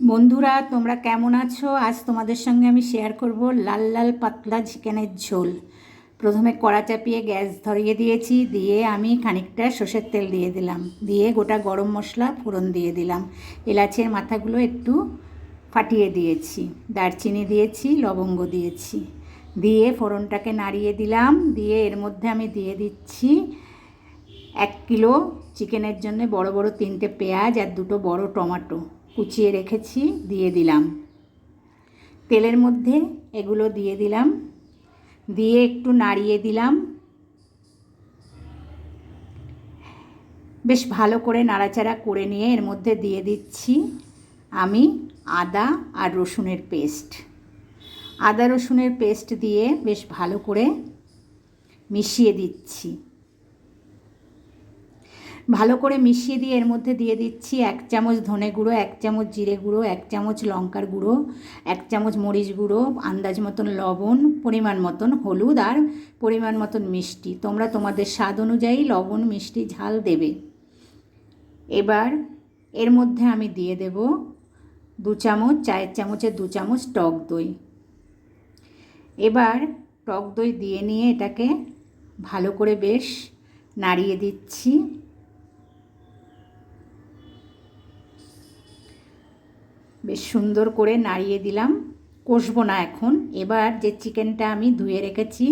বন্ধুরা, তোমরা কেমন আছো? আজ তোমাদের সঙ্গে আমি শেয়ার করব লাল লাল পাতলা চিকেনের ঝোল। প্রথমে কড়া চাপিয়ে গ্যাস ধরিয়ে দিয়েছি, দিয়ে আমি খানিকটা সর্ষের তেল দিয়ে দিলাম। দিয়ে গোটা গরম মশলা ফোড়ন দিয়ে দিলাম। এলাচের মাথাগুলো একটু ফাটিয়ে দিয়েছি। দারচিনি দিয়েছি, লবঙ্গ দিয়েছি। দিয়ে ফোড়নটাকে নাড়িয়ে দিলাম। দিয়ে এর মধ্যে আমি দিয়ে দিচ্ছি এক কিলো চিকেনের জন্য বড় বড় তিনটে পেঁয়াজ আর দুটো বড় টমেটো। কুচিয়ে রেখেছি, দিয়ে দিলাম। তেলের মধ্যে এগুলো দিয়ে দিলাম। দিয়ে একটু নাড়িয়ে দিলাম। বেশ ভালো করে নাড়াচাড়া করে নিয়ে এর মধ্যে দিয়ে দিচ্ছি আমি আদা আর রসুনের পেস্ট। আদা রসুনের পেস্ট দিয়ে বেশ ভালো করে মিশিয়ে দিচ্ছি। ভালো করে মিশিয়ে দিয়ে এর মধ্যে দিয়ে দিচ্ছি এক চামচ ধনে গুঁড়ো, এক চামচ জিরে গুঁড়ো, এক চামচ লঙ্কার গুঁড়ো, এক চামচ মরিচ গুঁড়ো, আন্দাজ মতন লবণ, পরিমাণ মতন হলুদ আর পরিমাণ মতন মিষ্টি। তোমরা তোমাদের স্বাদ অনুযায়ী লবণ, মিষ্টি, ঝাল দেবে। এবার এর মধ্যে আমি দিয়ে দেব দু চামচ, চায়ের চামচের দু চামচ টক দই। এবার টক দই দিয়ে নিয়ে এটাকে ভালো করে বেশ নাড়িয়ে দিচ্ছি। বেশ সুন্দর করে নাড়িয়ে দিলাম। কষবো না এখন। এবার যে চিকেনটা আমি ধুয়ে রেখেছি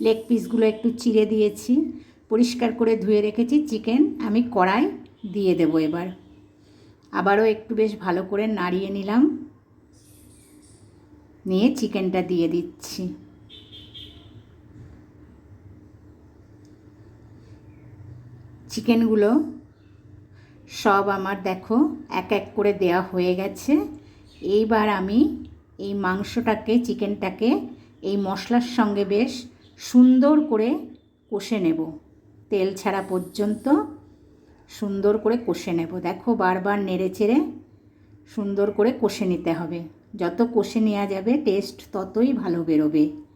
লেগ পিসগুলো একটু চিড়ে দিয়েছি, পরিষ্কার করে ধুয়ে রেখেছি চিকেন, আমি কড়াই দিয়ে দেব এবার। আবারও একটু বেশ ভালো করে নাড়িয়ে নিলাম। নিয়ে চিকেনটা দিয়ে দিচ্ছি। চিকেনগুলো সব আমার দেখো, এক এক করে দেওয়া হয়ে গেছে। এইবার আমি এই মাংসটাকে, চিকেনটাকে এই মশলার সঙ্গে বেশ সুন্দর করে কষে নেব। তেল ছাড়া পর্যন্ত সুন্দর করে কষে নেব। দেখো বারবার নেড়ে চেড়ে সুন্দর করে কষে নিতে হবে। যত কষে নেওয়া যাবে টেস্ট ততই ভালো বেরোবে।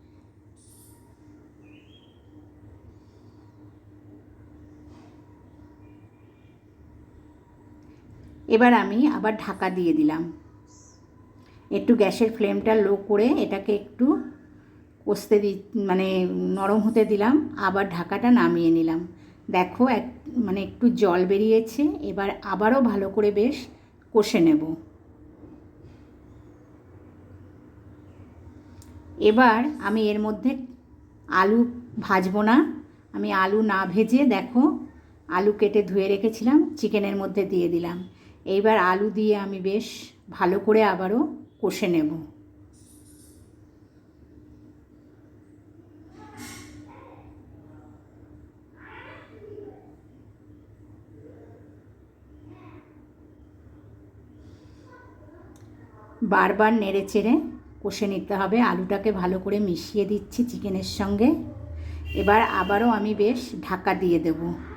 এবার আমি আবার ঢাকা দিয়ে দিলাম। একটু গ্যাসের ফ্লেমটা লো করে এটাকে একটু কষতে দি মানে নরম হতে দিলাম, আবার ঢাকাটা নামিয়ে নিলাম। দেখো এক মানে একটু জল বেরিয়েছে, এবার আবারও ভালো করে বেশ কষে নেব। এবার আমি এর মধ্যে আলু ভাজবো না। আমি আলু না ভেজে দেখো, আলু কেটে ধুয়ে রেখেছিলাম, চিকেনের মধ্যে দিয়ে দিলাম। এইবার আলু দিয়ে আমি বেশ ভালো করে আবারও কষে নেব। বারবার নেড়ে চেড়ে কষে নিতে হবে। আলুটাকে ভালো করে মিশিয়ে দিচ্ছি চিকেনের সঙ্গে। এবার আবারও আমি বেশ ঢাকা দিয়ে দেবো।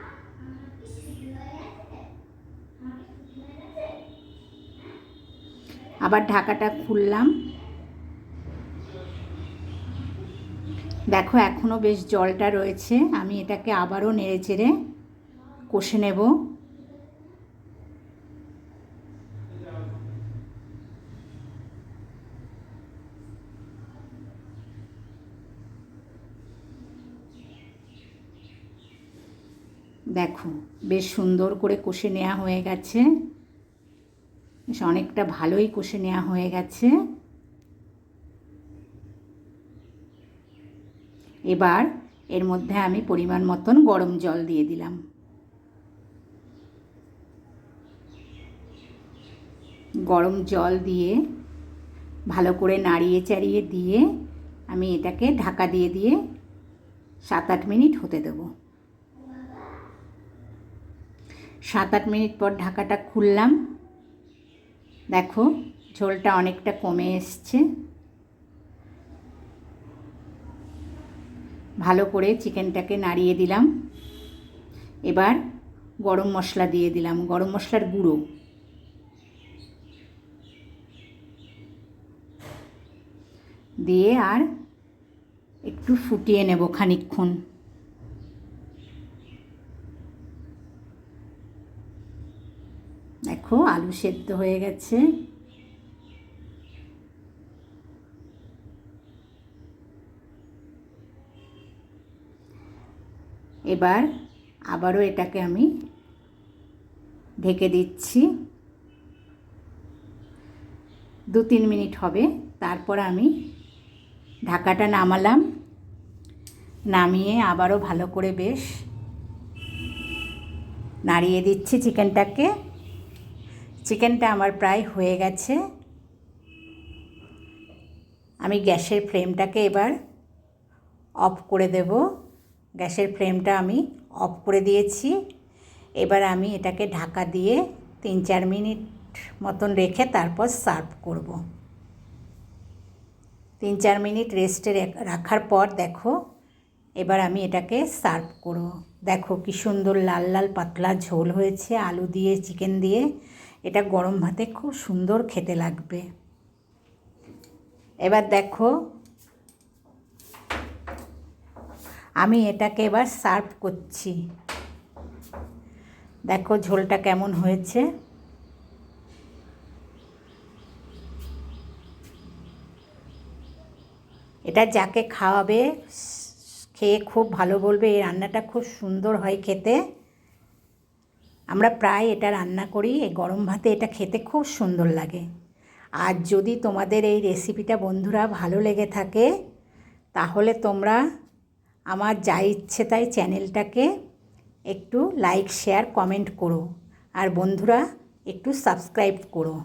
আবার ঢাকাটা খুললাম। দেখো এখনও বেশ জলটা রয়েছে। আমি এটাকে আবারও নেড়ে চেড়ে কষে নেব। দেখো, বেশ সুন্দর করে কষে নেওয়া হয়ে গেছে। বেশ অনেকটা ভালোই কষে নেওয়া হয়ে গেছে। এবার এর মধ্যে আমি পরিমাণ মতন গরম জল দিয়ে দিলাম। গরম জল দিয়ে ভালো করে নাড়িয়ে চাড়িয়ে দিয়ে আমি এটাকে ঢাকা দিয়ে দিয়ে সাত আট মিনিট হতে দেব। সাত আট মিনিট পর ঢাকাটা খুললাম। দেখো, ঝোলটা অনেকটা কমে এসছে। ভালো করে চিকেনটাকে নাড়িয়ে দিলাম। এবার গরম মশলা দিয়ে দিলাম, গরম মশলার গুঁড়ো। দিয়ে আর একটু ফুটিয়ে নেব খানিক্ষণ দেখো, আলু সেদ্ধ হয়ে গেছে। এবার আবারও এটাকে আমি ঢেকে দিচ্ছি। দু তিন মিনিট হবে, তারপর আমি ঢাকাটা নামালাম। নামিয়ে আবারও ভালো করে বেশ নাড়িয়ে দিচ্ছি চিকেনটাকে। চিকেনটা আমার প্রায় হয়ে গেছে। আমি গ্যাসের ফ্লেমটাকে এবার অফ করে দেব। গ্যাসের ফ্লেমটা আমি অফ করে দিয়েছি। এবার আমি এটাকে ঢাকা দিয়ে তিন চার মিনিট মতন রেখে তারপর সার্ভ করব। তিন চার মিনিট রেস্টে রাখার পর দেখো, এবার আমি এটাকে সার্ভ করব। দেখো কি সুন্দর লাল লাল পাতলা ঝোল হয়েছে, আলু দিয়ে, চিকেন দিয়ে। এটা গরম ভাতে খুব সুন্দর খেতে লাগবে। এবার দেখো, আমি এটাকে এবার সার্ভ করছি। দেখো ঝোলটা কেমন হয়েছে। এটা যাকে খাওয়াবে খেয়ে খুব ভালো বলবে, এই রান্নাটা খুব সুন্দর হয় খেতে। আমরা প্রায় এটা রান্না করি, এই গরম ভাতে এটা খেতে খুব সুন্দর লাগে। আর যদি তোমাদের এই রেসিপিটা বন্ধুরা ভালো লেগে থাকে, তাহলে তোমরা আমার যা ইচ্ছে তাই চ্যানেলটাকে একটু লাইক শেয়ার কমেন্ট করো। আর বন্ধুরা, একটু সাবস্ক্রাইব করো।